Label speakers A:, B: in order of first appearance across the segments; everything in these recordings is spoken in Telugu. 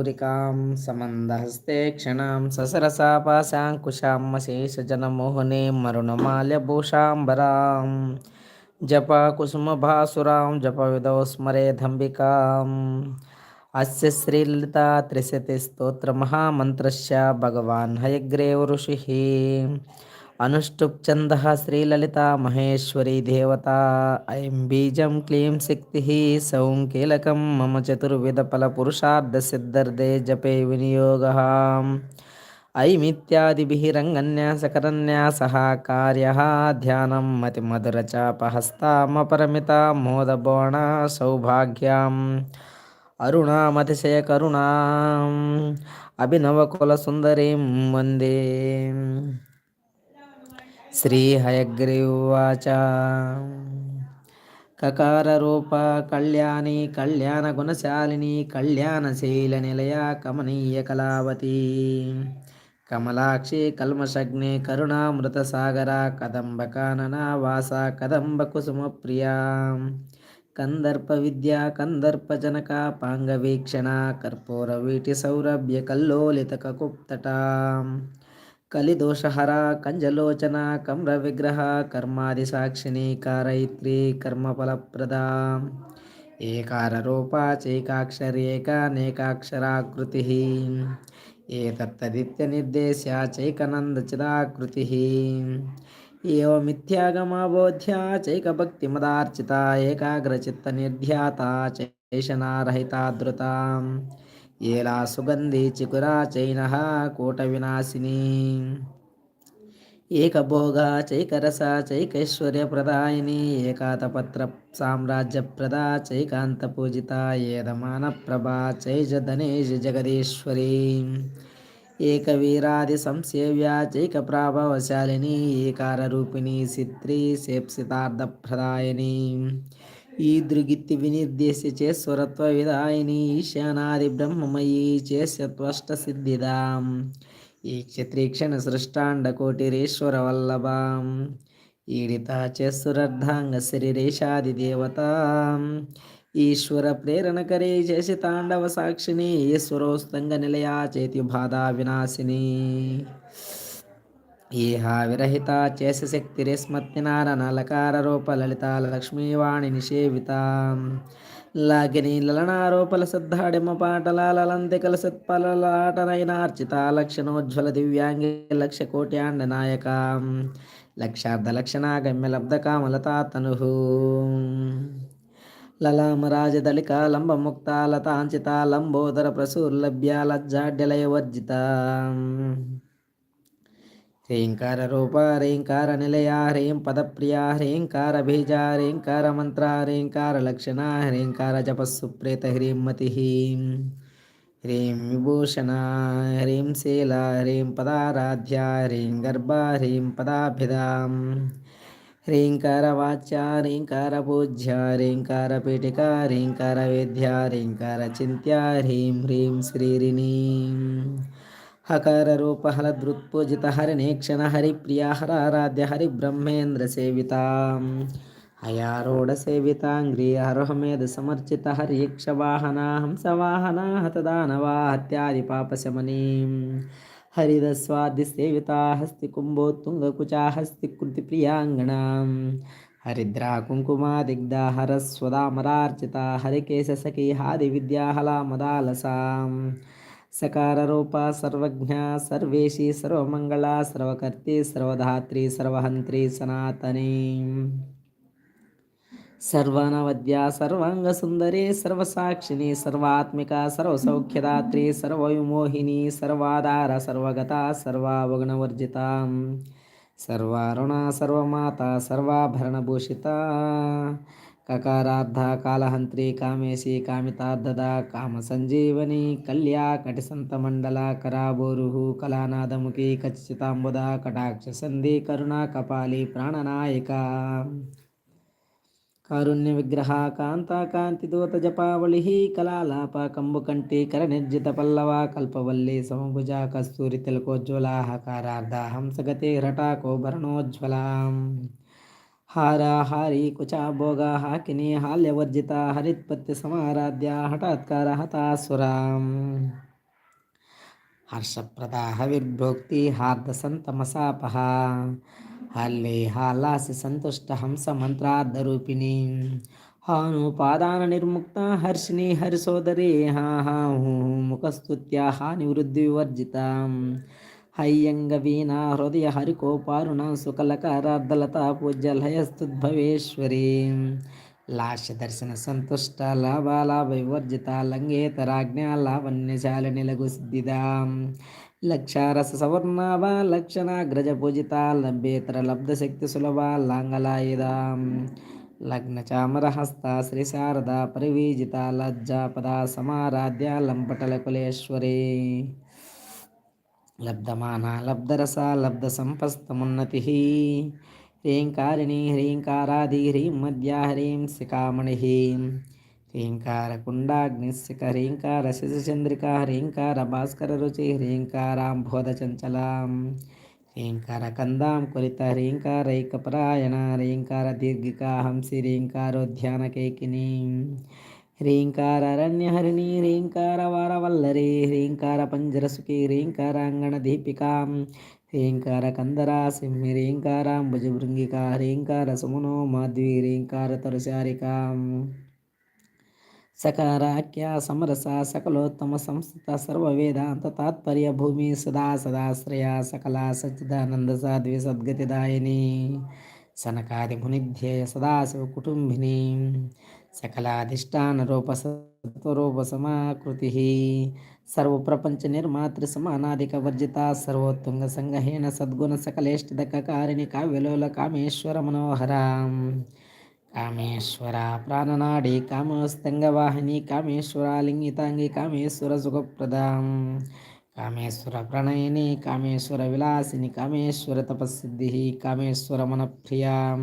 A: కస్తూరికాం సమందహస్తే క్షణాం ససరసాపాశాంకుశాం మశేషజనమోహనే మరుణమాల్యభూషాంబరాం జప కుసుమభాసురాం జప విదౌ స్మరేదంబికాం అస్య శ్రీలలితా త్రిశతి స్తోత్రమహామంత్రస్య భగవాన్ హయగ్రేవ ఋషి अनुष्टुप्छन्दः श्रीललिता महेश्वरी देवता। ऐं बीजं क्लीं सिक्तिः, सौं कीलकं, मम चतुर्विधफलपुरुषार्धसिद्धर्दे जपे विनियोगः। ऐमित्यादिभिः रङ्गन्यासकरन्यासः कार्यः ध्यानं मतिमधुरचापहस्तामपरमिता मोदबोणा सौभाग्याम्। अरुणामतिशयकरुणाम्। अभिनवकुलसुन्दरीं वंदे। కకారరూప కళ్యాణి కళ్యాణగుణశాలిని కళ్యాణశీలనిలయ కమనీయ కళావతి. కమలాక్షి కల్మషగ్ని కరుణామృతసాగర కదంబకానన వాస కదంబ కుసుమ ప్రియా. కందర్ప విద్య కలిదోషహర కంజలోచన కమ్ర విగ్రహ కర్మాది సాక్షిణి కారయిత్రి కర్మఫలప్రద. కర్మఫలప్రదా ఏకారూపా చైకాక్షరేకానేకాక్షరాకృతి. ఏతత్తదిత్యనిర్దేశ్య చైకనందచిదాకృతి. ఏమిత్యాగమాబోధ్య చైకభక్తిమదార్చిత ఏకాగ్రచిత్త నిర్ధ్యాత చైషణారహితాద్రుత. ఏలా సుగంధి చికురా చైన కూట వినాశిని ఏకభోగ చైకరస చైకైశ్వర్యప్రదాయిని ఏకాతపత్ర సామ్రాజ్యప్రద చైకాంత పూజిత ఏదమాన ప్రభా చైజ ధనేష్ జగదీశ్వరి. ఏకవీరాది సంసేవ్య చైక ప్రాభవశాలిని ఏకారూపిణి సిత్రి సేప్సితార్థప్రదాయని. ఈదృగిత్తి వినిర్దేశ్య చేస్వరత్వ విదాయిని ఈశానాది బ్రహ్మమయీ చే సత్వష్ట సిద్ధిదాం ఈ క్షత్రీక్షణ సృష్టాండ కోటిరేశ్వర వల్లభాం ఈడితా చేస్తురర్ధాంగ శరీరేషాది దేవత ఈశ్వర ప్రేరణకరే చేసి తాండవ సాక్షిని ఈశ్వరోస్తంగ నిలయా చేతి బాధా వినాశిని ఈహా విరహిత చేస శక్తిరేస్మత్తినారణ నలకార రూప లలిత లక్ష్మీవాణి నిషేవిత. లాగిని లలనారోపల సిద్ధాడిమ పాటలాలంతి కలసత్పలలాటనైనార్చిత లక్షణోజ్వల దివ్యాంగి లక్ష కోట్యాండ నాయక. లక్షార్థ లక్షణ గమ్య లబ్ధ కామలతా తను లలామరాజదళిక లంబముక్త లతాంచిత లంబోదర ప్రసూర్లభ్య లజ్జాడ్యలయ వర్జిత. హ్రీంకార రూప హ్రీంకార నిలయ హ్రీం పదప్రియ హ్రీంకార బీజ హ్రీంకార మంత్ర హ్రీంకార లక్షణ హ్రీంకార జపస్సు ప్రేత హ్రీం మతి హ్రీం విభూషణ హ్రీం శీల హ్రీం పదారాధ్య హ్రీం గర్భ హ్రీం పదాభిధాం. హ్రీంకార వాచ్య హ్రీంకార పూజ్య హ్రీంకార పీఠిక హ్రీంకార వేద్య హ్రీంకార చింత్య హ్రీం హ్రీం శ్రీరిణీ. హకార రూప హలదృత్పూజిత హరినేక్షణ హరిప్రియ హరారాధ్య హరి బ్రహ్మేంద్ర సేవిత హయారూఢ సేవితాంగ్రి హరోహమేధ సమర్చిత హరియక్షవాహన హంసవాహన హతదానవా హత్యాది పాపశమనీ హరిదస్వాది సేవిత హస్తి కుంభోత్తుంగకుచా హస్తి కృతి ప్రియాంగణ హరిద్రా కుంకుమాదిగ్ధ హరస్వదామరార్చిత హరికేశ సఖీ హాది విద్యాహలా మదాలసాం సకారూప సర్వజ్ఞ సర్వేషి సర్వమంగళ సర్వకర్తి సర్వధాత్రి సర్వహంత్రి సనాతని. సర్వనవద్య సర్వాంగసుందరి సర్వసాక్షిని సర్వాత్మిక సర్వసౌఖ్యదాత్రి సర్వవిమోహిని సర్వాధార సర్వగత సర్వావగుణవర్జిత. సర్వారుణ సర్వమాత సర్వాభరణభూషిత. కకారార్థ కాళహంత్రి కామేశి కామితార్థద కామ సంజీవని కళ్యా కటిసంతమండల కరాబోరు కళానాదముఖి ఖచ్చితాంబుద కటాక్ష సంధి కరుణ కపాలి ప్రాణనాయక. కారుణ్య విగ్రహ కాంత కాంతి దూత జపావళి కళాలాప కంబుకంటి కర నిర్జిత పల్లవ కల్పవల్లి సమభుజ కస్తూరి తిలకోజ్వల హకారార్ధ హంసగతి హ్రటాకోభరణోజ్వల హార హారి కుచా భోగ హాకిని హాల్యవర్జిత హరిత్పత్తి సమారాధ్య హఠాత్కార హతాసురాం హర్షప్రదా హవిర్భోక్తి హార్దసంతమసాపహ హల్లే హాలాసి సంతుష్ట హంస మంత్రార్థరూపిణి హాను పాదాన నిర్ముక్త హర్షిణి హరిసోదరి హా హా ముఖస్తుత్యా హాని వృద్ధి వివర్జిత హయ్యంగ వీణ హృదయ హరికోపారుణ సుకలకారార్ధలత పూజ్యలయస్తుద్భవేశ్వరీ. లాస్య దర్శన సంతుష్ట లాభాలాభ వివర్జిత లంగేతరాజ్ఞా లావణ్యశాలిని లఘు సిద్ధిదాం. లక్షారస సవర్ణాభ లక్షణాగ్రజ పూజిత లభ్యేతర లబ్ధ శక్తి సులభ లాంగలాయుధాం లగ్న చామరహస్త శ్రీ శారద పరివీజిత లజ్జాపద సమారాధ్య లంపటల కులేశ్వరీ. లబ్ధమానా లబ్ధరస లబ్ధ సంపస్తమున్నతి హ్రీంకారిణి హ్రీంకారాది హ్రీం మధ్య హ్రీం శిఖామణి. హ్రీంకారకుండాగ్నిశిఖ హ్రీంకార శిశుచంద్రిక హ్రీంకార భాస్కర రుచి హ్రీంకారాంబోధచంచలాం హ్రీంకార కందాం కులిత హ్రీంకారైకపరాయణ హ్రీంకార దీర్ఘికా హంసి హ్రీంకారోధ్యానకైకిని హ్రీంకార అరణ్యహరిణి హ్రీంకార వారవల్లరి హ్రీంకార పంజరసుకి హ్రీంకారాంగణ దీపికాం హ్రీంకార కందరా సింహి హ్రీంకారాంబుజభృంగిక హ్రీంకార సుమనో మాధ్వి హ్రీంకార తరుశారికాం సకారాఖ్య సమరస సకలోత్తమ సంస్థిత సర్వవేదాంత తాత్పర్య భూమి సదా సదాశ్రయ సకల సచ్చిదానంద సాధ్వి సద్గతిదాయిని సనకాది మునిధ్యేయ సదాశివ కుటుంబిని సకలాధిష్టాన రూప సత్వరూప సమాకృతి సర్వప్రపంచ నిర్మాతృ సమానాధిక వర్జిత సర్వోత్తుంగ సంగహేన సద్గుణ సకలేష్టిదకారిణి కావ్యలోల కామేశ్వర మనోహర కామేశ్వర ప్రాణనాడి కామస్తంగవాహిని కామేశ్వర లింగితాంగి కామేశ్వర సుఖప్రదాం కామేశ్వర ప్రణయిని కామేశ్వర విలాసిని కామేశ్వర తపస్సిద్ధి కామేశ్వర మనప్రియాం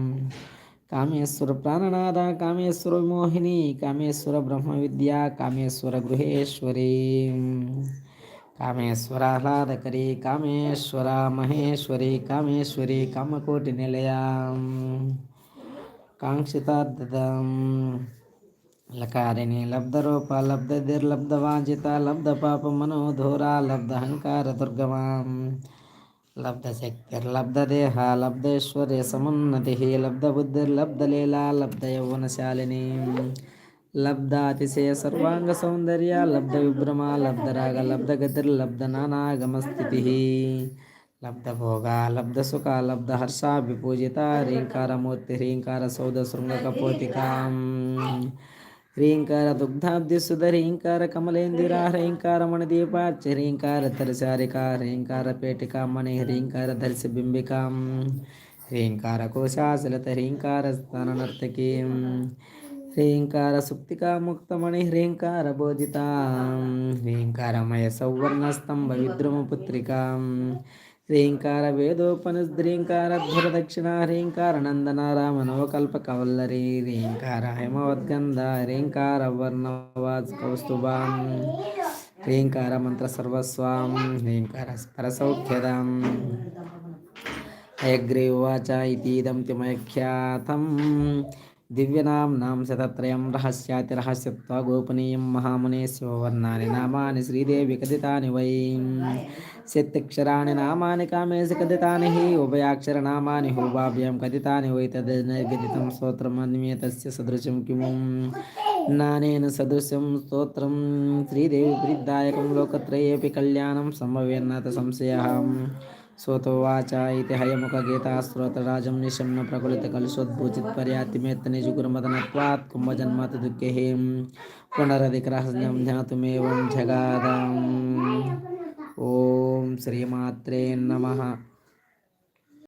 A: కామేశ్వర ప్రాణనాథ కామేశ్వర విమోహిని కామేశ్వర బ్రహ్మ విద్య కామేశ్వర గృహేశ్వరి కామేశ్వర ఆహ్లాదకరి కామేశ్వర మహేశ్వరి కామేశ్వరి కామకోటి నిలయ కాంక్షితార్థం లకారిణి లబ్ధరూప లబ్ధదిర్లబ్ధవాంఛిత లబ్ధ పాప మనోధూర లబ్ధ అహంకార దుర్గమాం లబ్ధశక్తిర్లబ్ధదేహ లబ్ధేశ్వర్య సమున్నతి లబ్ధబుద్ధిర్లబ్ధలీలా లబ్ధయౌవనశాలిని. లబ్ధాతిశయ సర్వాంగ సౌందర్య లబ్ధ విభ్రమ లబ్ధరాగ లబ్ధగతిర్లబ్ధ నానాగమస్థితి లబ్ధభోగ లబ్ధసుఖ లబ్ధహర్షాభిపూజిత హ్రీంకారమూర్తి హ్రీంకార సౌద శృంగకపోతికాం. హ్రీంకార దుగ్ధాబ్ది సుధరీంకార కమలేందిరా హ్రీంకార మణిదీపాచ హ్రీంకార తరచారిక హ్రీంకార పేటిక మణి హ్రీంకార దర్శి బింబికాం హ్రీంకార కోశాశలత హ్రీంకార స్థాన నర్తకి హ్రీంకార సుప్తికా ముక్తమణి హ్రీంకార బోధిత హ్రీంకారమయ సౌవర్ణస్తంభ విద్రుమ పుత్రికాం హ్రీంకార వేదోపనుద్రీంకార ధ్రువదక్షిణ హ్రీంకార నందన రామ నవకల్ప కవల్లరి హ్రీంకార హేమవద్గంధ హ్రీంకార వర్ణవాజ్ కౌస్తుభాం హ్రీంకార మంత్ర సర్వస్వాం హ్రీంకార స్పరసౌఖ్యదాం హయగ్రీవాచ ఇతీదం తిమఖ్యాతం దివ్యనాంనాం శతత్రయం రహస్యాతి రహస్యత్వ గోపనీయం మహామునే శివవర్ణాని నామాని శ్రీదేవి కథితాని వై శత్యక్షరాణి నామాని కామేసి కథితాని హి ఉభయాక్షరనామాని హోభాభ్యాం కథితాని వై తదితం తద్గదితం స్తోత్రమన్యేతస్య సదృశం కిము నానేన సదృశం స్తోత్రం శ్రీదేవి ప్రీదాయకం లోకత్రయేపి కళ్యాణం సంభవేన్నత సంశయ स्वतोवाच इति हयमुखगीतास्रोतराजं निशम्न प्रकुलितकलशोद्भूचित्पर्यातिमेत्तनिजुगुरुमदनत्वात् कुम्भजन्मतु दुःखे पुनरधिग्रहज्ञं ज्ञातुमेवं जगादम्। ॐ श्रीमात्रे नमः।